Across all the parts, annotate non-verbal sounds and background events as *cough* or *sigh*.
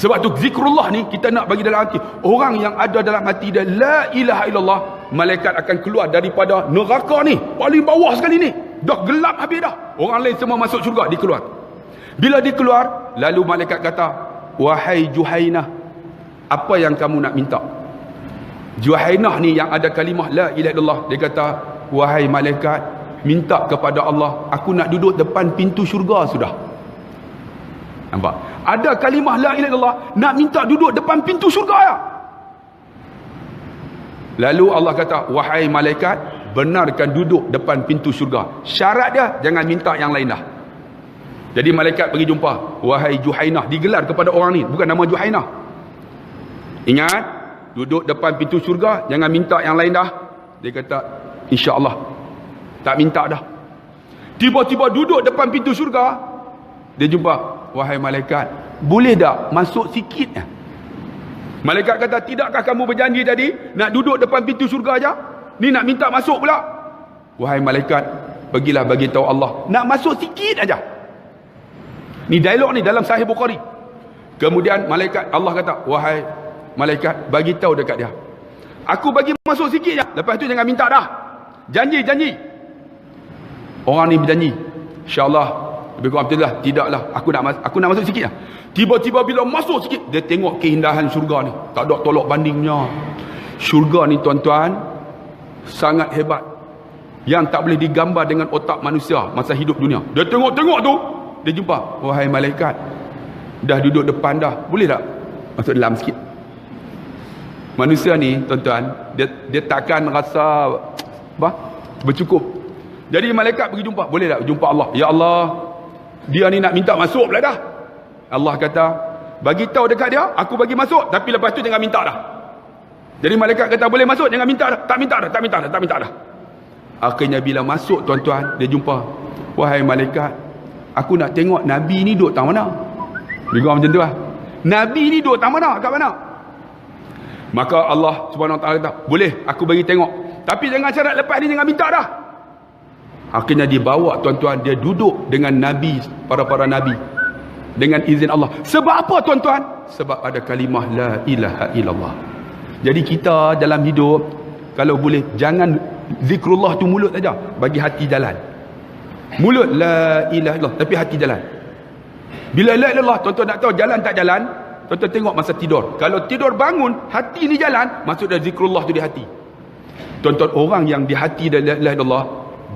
sebab tu zikrullah ni kita nak bagi dalam hati. Orang yang ada dalam hati dia la ilaha illallah malaikat akan keluar daripada neraka ni. Paling bawah sekali ni. Dah gelap habis dah. Orang lain semua masuk syurga dia keluar. Bila dia keluar lalu malaikat kata wahai juhainah apa yang kamu nak minta? Juhainah ni yang ada kalimah la ilaha illallah dia kata wahai malaikat minta kepada Allah aku nak duduk depan pintu syurga sudah nampak? Ada kalimah la ilaha illallah nak minta duduk depan pintu syurga ya lalu Allah kata wahai malaikat benarkan duduk depan pintu syurga. Syarat dia jangan minta yang lain dah. Jadi malaikat pergi jumpa wahai Juhainah digelar kepada orang ni. Bukan nama Juhainah. Ingat duduk depan pintu syurga jangan minta yang lain dah. Dia kata insya-Allah. Tak minta dah. Tiba-tiba duduk depan pintu syurga dia jumpa wahai malaikat boleh tak masuk sikit? Malaikat kata tidakkah kamu berjanji tadi nak duduk depan pintu syurga aja? Ni nak minta masuk pula. Wahai malaikat pergilah bagi tahu Allah nak masuk sikit aja. Ni dialog ni dalam sahih bukhari. Kemudian malaikat Allah kata wahai malaikat bagi tahu dekat dia. Aku bagi masuk sikit je. Lepas tu jangan minta dah. Janji janji. Orang ni berjanji insyaallah lebih kurang betul lah. Tidaklah. Aku nak aku nak masuk sikit lah. Tiba-tiba bila masuk sikit. Dia tengok keindahan syurga ni. Tak ada tolok bandingnya. Syurga ni tuan-tuan. Sangat hebat. Yang tak boleh digambar dengan otak manusia. Masa hidup dunia. Dia tengok-tengok tu. Dia jumpa. Wahai malaikat. Dah duduk depan dah. Boleh tak? Masuk dalam sikit. Manusia ni tuan-tuan. Dia, dia takkan rasa. Apa? Bercukup. Jadi malaikat pergi jumpa. Boleh tak? Jumpa Allah. Ya Allah dia ni nak minta masuk pula dah. Allah kata bagi tahu dekat dia aku bagi masuk. Tapi lepas tu jangan minta dah. Jadi malaikat kata boleh masuk? Jangan minta dah. Tak minta dah tak minta dah tak minta dah. Akhirnya bila masuk tuan-tuan dia jumpa wahai malaikat aku nak tengok nabi ni duduk tak mana? Juga macam tu lah. Nabi ni duduk tak mana? Kat mana? Maka Allah subhanahu wa ta'ala kata boleh aku bagi tengok. Tapi jangan syarat lepas ni jangan minta dah Akhirnya dibawa tuan-tuan dia duduk dengan nabi para-para nabi dengan izin Allah. Sebab apa tuan-tuan? Sebab ada kalimah la ilaha illallah. Jadi kita dalam hidup kalau boleh jangan zikrullah tu mulut saja, bagi hati jalan. Mulut la ilaha illallah tapi hati jalan. Bila la ilallah tuan-tuan nak tahu jalan tak jalan, tuan-tuan tengok masa tidur. Kalau tidur bangun, hati ni jalan, maksud dah zikrullah tu di hati. Tuan-tuan orang yang di hati dan la ilaha illallah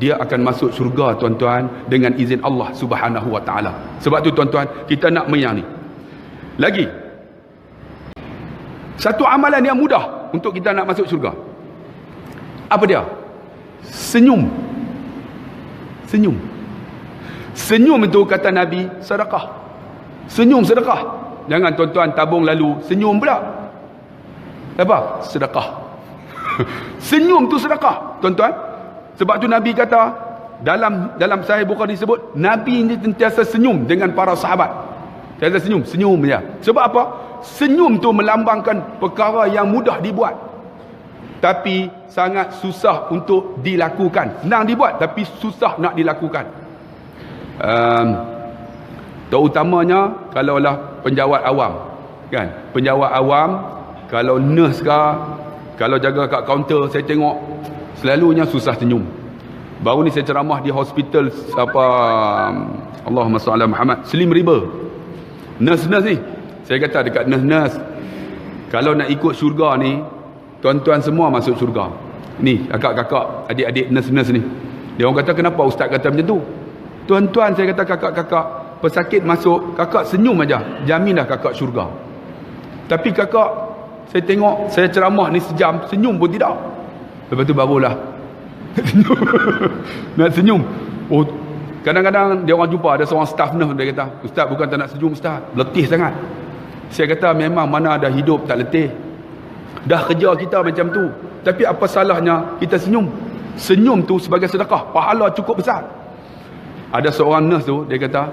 dia akan masuk syurga tuan-tuan dengan izin Allah Subhanahu wa taala. Sebab tu tuan-tuan, kita nak meyang ni. Lagi. Satu amalan yang mudah untuk kita nak masuk syurga. Apa dia? Senyum. Senyum. Senyum itu kata Nabi sedekah. Senyum sedekah. Jangan tuan-tuan tabung lalu senyum pula. Apa? Sedekah. *laughs* Senyum tu sedekah, tuan-tuan. Sebab tu Nabi kata dalam dalam Sahih Bukhari disebut Nabi ini sentiasa senyum dengan para sahabat. Sentiasa senyum, senyum ya. Sebab apa? Senyum tu melambangkan perkara yang mudah dibuat. Tapi sangat susah untuk dilakukan. Senang dibuat tapi susah nak dilakukan. Um, terutamanya kalaulah penjawat awam. Kan? Penjawat awam kalau nurse ke kalau jaga kat kaunter saya tengok selalunya susah senyum. Baru ni saya ceramah di hospital apa Allahumma salli Muhammad Slim River nurse-nurse ni. Saya kata dekat nurse-nurse kalau nak ikut syurga ni tuan-tuan semua masuk syurga. Ni kakak-kakak adik-adik nurse-nurse ni. Dia orang kata kenapa ustaz kata macam tu? Tuan-tuan saya kata kakak-kakak pesakit masuk kakak senyum aja. Jamin dah kakak syurga. Tapi kakak saya tengok saya ceramah ni sejam senyum pun tidak Lepas tu barulah *laughs* nak senyum. Oh, kadang-kadang dia orang jumpa ada seorang staff nurse dia kata, "Ustaz bukan tak nak senyum ustaz, letih sangat." Saya kata memang mana ada hidup tak letih. Dah kerja kita macam tu. Tapi apa salahnya kita senyum? Senyum tu sebagai sedekah, pahala cukup besar. Ada seorang nurse tu dia kata,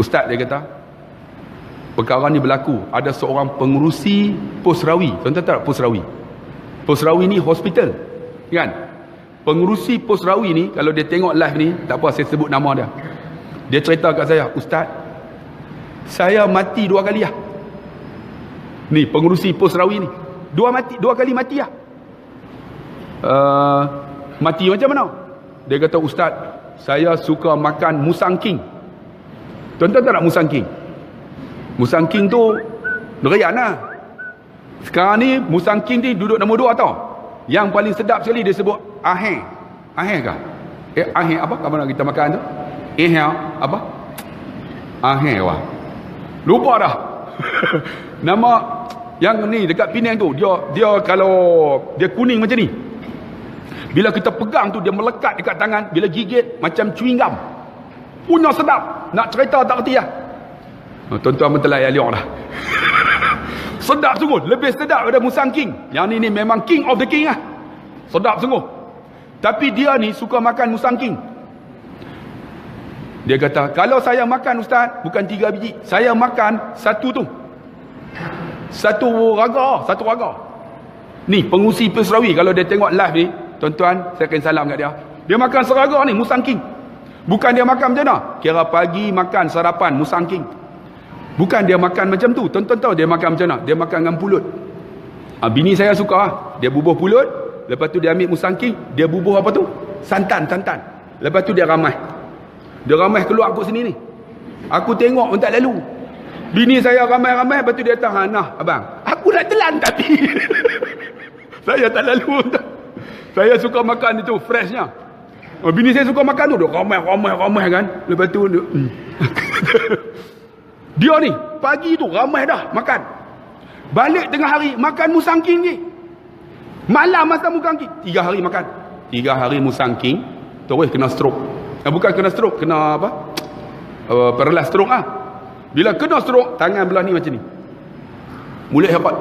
"Ustaz dia kata, perkara ni berlaku. Ada seorang pengurusi pos rawi. Tuan-tuan tak pos rawi? Pos Rawi ni hospital. Kan? Pengurusi Pos Rawi ni, kalau dia tengok live ni, tak apa saya sebut nama dia. Dia cerita kat saya, Ustaz, saya mati dua kali lah ni pengurusi pos rawi ni dua mati dua kali mati lah uh, mati macam mana dia kata ustaz saya suka makan musang king tuan-tuan tak nak musang king musang king tu nerayan lah sekarang ni musang king ni duduk nombor dua tau yang paling sedap sekali dia sebut aheng. Aheng kah? Eh aheng apa apa nak kita makan tu? Eh apa? Aheng wah. Lupa dah. *laughs* Nama yang ni dekat Penang tu dia dia kalau dia kuning macam ni. Bila kita pegang tu dia melekat dekat tangan bila gigit macam chewing gum. Punya sedap. Nak cerita tak kerti lah. Oh, tuan-tuan mentelai aliok dah sedap sungguh. Lebih sedap daripada musang king. Yang ni ni memang king of the king lah sedap sungguh. Tapi dia ni suka makan musang king. Dia kata kalau saya makan ustaz bukan tiga biji. Saya makan satu tu. Satu raga satu raga. Ni pengusi Pesrawi kalau dia tengok live ni tuan-tuan saya akan salam kat dia. Dia makan seraga ni musang king. Bukan dia makan macam mana? Kira pagi makan sarapan musang king bukan dia makan macam tu. Tuan-tuan tahu dia makan macam mana? Dia makan dengan pulut. Ha, bini saya suka ah. dia bubuh pulut lepas tu dia ambil musang king dia bubuh apa tu? Santan santan. Lepas tu dia ramai. Dia ramai keluar aku sini ni. Aku tengok pun tak lalu. Bini saya ramai-ramai Lepas tu dia datang ha, Nah abang. Aku nak telan tapi. *laughs* Saya tak lalu. Saya suka makan itu Freshnya. Oh, Bini saya suka makan tu. Dia ramai-ramai-ramai kan. Lepas tu dia, *laughs* hmm. Dia ni Pagi tu ramai dah makan Balik tengah hari Makan musangking ni Malam masa musangking Tiga hari makan Tiga hari musangking Terus kena stroke eh, Bukan kena stroke Kena apa *tsk* uh, Perlas stroke ah. Bila kena stroke, tangan belah ni macam ni. Mulut herat.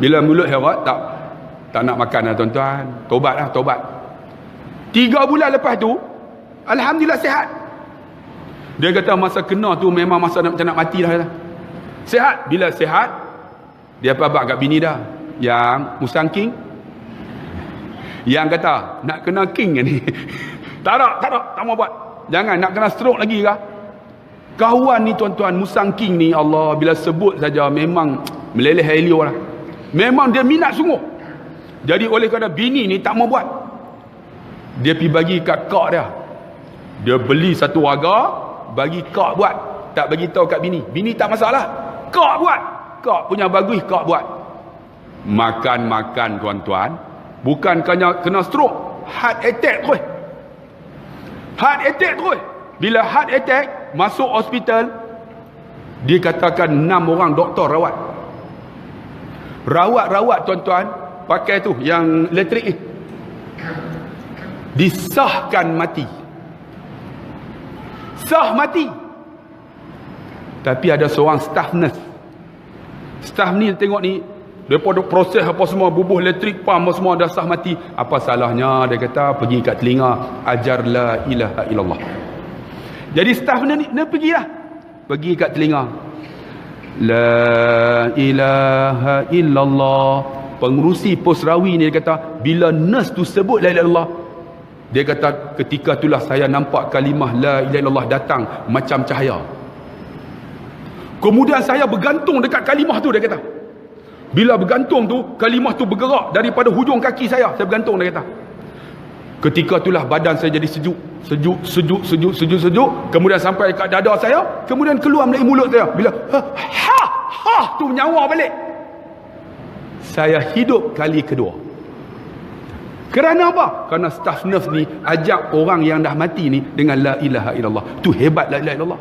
Bila mulut herat, tak tak nak makan lah tuan-tuan. Tobat lah, tobat. Tiga bulan lepas tu, Alhamdulillah sihat. Dia kata masa kena tu memang masa nak, nak mati dah. Sihat. Bila sihat, dia apa abang kat bini dah. Yang musang king. Yang kata, nak kena king ni. *laughs* tak ada, tak ada, tak mau buat. Jangan nak kena stroke lagi kah? Kawan ni tuan-tuan Musang King ni Allah bila sebut saja memang meleleh helio lah. Memang dia minat sungguh. Jadi oleh kerana bini ni tak mau buat. Dia pergi bagi kat kak dia. Dia beli satu warga bagi kak buat. Tak bagi tahu kat bini. Bini tak masalah. Kak buat. Kak punya bagus kak buat. Makan-makan tuan-tuan. Bukan kena, kena stroke. Heart attack terus. Heart attack terus. Bila heart attack masuk hospital dikatakan enam orang doktor rawat rawat-rawat tuan-tuan pakai tu yang elektrik ni disahkan mati sah mati tapi ada seorang staff nurse staff ni tengok ni daripada proses apa semua bubuh elektrik pam semua dah sah mati apa salahnya dia kata pergi kat telinga ajar la ilaha illallah jadi staff ni, ni pergilah. Pergi kat telinga. La ilaha illallah. Pengurusi pos rawi ni dia kata, bila nurse tu sebut la ilaha illallah, dia kata ketika itulah saya nampak kalimah la ilaha illallah datang macam cahaya. Kemudian saya bergantung dekat kalimah tu dia kata. Bila bergantung tu, kalimah tu bergerak daripada hujung kaki saya. Saya bergantung dia kata. Ketika itulah badan saya jadi sejuk sejuk sejuk sejuk sejuk sejuk kemudian sampai kat dada saya kemudian keluar dari mulut saya bila ha ha, ha tu nyawa balik saya hidup kali kedua kerana apa? Kerana staff nurse ni ajak orang yang dah mati ni dengan la ilaha illallah. Tu hebat la ilaha illallah